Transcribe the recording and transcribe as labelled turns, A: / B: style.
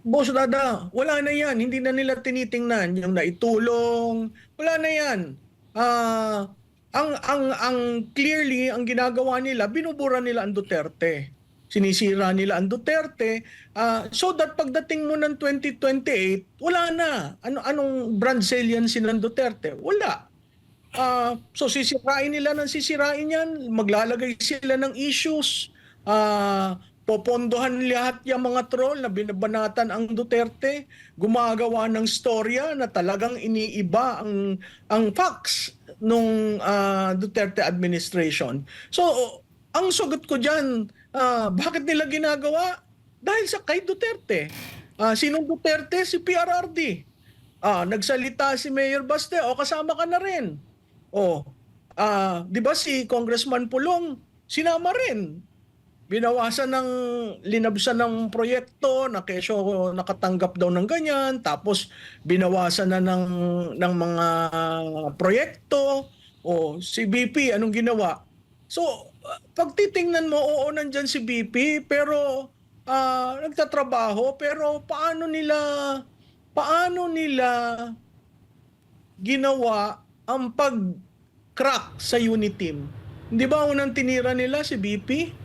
A: Boss Dada, wala na yan. Hindi na nila tinitingnan yung naitulong. Wala na yan. Ah, ang ang ang clearly ang ginagawa nila, binubura nila ang Duterte. Sinisira nila ang Duterte ah, so that pagdating mo ng 2028, wala na. Ano anong brand saliency ng Duterte? Wala. Ah, so sisirain nila ng sisirain yan, maglalagay sila ng issues, ah, popondohan lahat yung mga troll na binabanatan ang Duterte, gumagawa ng storya na talagang iniiba ang ang facts nung ah, Duterte administration. So ang sugot ko diyan, bakit nila ginagawa? Dahil sa kay Duterte. Ah, sinong Duterte? Si PRRD. Ah, nagsalita si Mayor Baste, o kasama ka na rin. Oh, ah, 'di ba si Congressman Pulong sinama rin. Binawasan ng linabsan ng proyekto na kesyo nakatanggap daw ng ganyan tapos binawasan na ng ng mga proyekto o si BP anong ginawa? So pag titingnan mo oo nandiyan si BP pero ah, nagtatrabaho pero paano nila paano nila ginawa ang pag-crack sa unit team. Di ba unang tinira nila si BP?